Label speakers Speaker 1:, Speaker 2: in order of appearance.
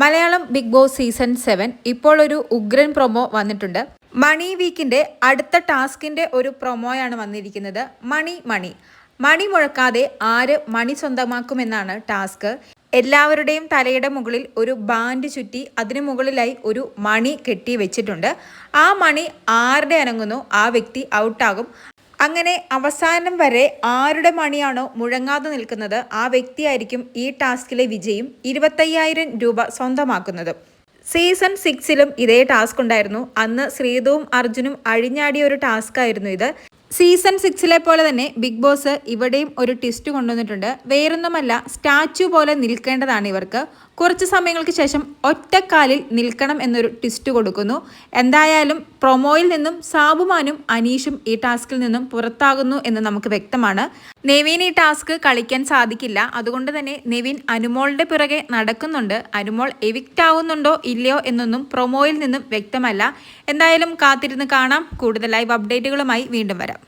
Speaker 1: Malayalam Bigg Boss season seven ഇപ്പോൾ ഒരു ഉഗ്രൻ പ്രൊമോ വന്നിട്ടുണ്ട്. മണി വീക്കിന്റെ അടുത്ത ടാസ്കിന്റെ ഒരു പ്രൊമോയാണ് വന്നിരിക്കുന്നത് മണി മണി. മണി മുഴക്കാതെ ആര് മണി സ്വന്തമാക്കുമെന്നാണ് ടാസ്ക്. എല്ലാവരുടെയും തലയുടെ മുകളിൽ ഒരു ബാൻഡ് ചുറ്റി അതിനു മുകളിലായി ഒരു മണി കെട്ടി വെച്ചിട്ടുണ്ട്. ആ മണി ആരുടെ അനങ്ങുന്നു? ആ വ്യക്തി ഔട്ടാകും. അങ്ങനെ അവസാനം വരെ ആരുടെ മണിയാണോ മുഴങ്ങാതെ നിൽക്കുന്നത് ആ വ്യക്തിയായിരിക്കും ഈ ടാസ്കിലെ വിജയും ഇരുപത്തയ്യായിരം രൂപ സ്വന്തമാക്കുന്നത്. സീസൺ സിക്സിലും ഇതേ ടാസ്ക് ഉണ്ടായിരുന്നു അന്ന് ശ്രീതുവും അർജുനും അഴിഞ്ഞാടിയ ഒരു ടാസ്ക് ആയിരുന്നു ഇത്. സീസൺ സിക്സിലെ പോലെ തന്നെ ബിഗ് ബോസ് ഇവിടെയും ഒരു ട്വിസ്റ്റ് കൊണ്ടുവന്നിട്ടുണ്ട്. വേറൊന്നുമല്ല സ്റ്റാച്ചു പോലെ നിൽക്കേണ്ടതാണ് ഇവർക്ക്. കുറച്ച് സമയങ്ങൾക്ക് ശേഷം ഒറ്റക്കാലിൽ നിൽക്കണം എന്നൊരു ട്വിസ്റ്റ് കൊടുക്കുന്നു. എന്തായാലും പ്രൊമോയിൽ നിന്നും സാബുമാനും അനീഷും ഈ ടാസ്കിൽ നിന്നും പുറത്താകുന്നു എന്ന് നമുക്ക് വ്യക്തമാണ്. നെവീൻ ഈ ടാസ്ക് കളിക്കാൻ സാധിക്കില്ല. അതുകൊണ്ട് തന്നെ നെവിൻ അനുമോളുടെ പിറകെ നടക്കുന്നുണ്ട്. അനുമോൾ എവിക്റ്റ് ആവുന്നുണ്ടോ ഇല്ലയോ എന്നൊന്നും പ്രൊമോയിൽ നിന്നും വ്യക്തമല്ല. എന്തായാലും കാത്തിരുന്ന് കാണാം. കൂടുതൽ ലൈവ് അപ്ഡേറ്റുകളുമായി വീണ്ടും വരാം.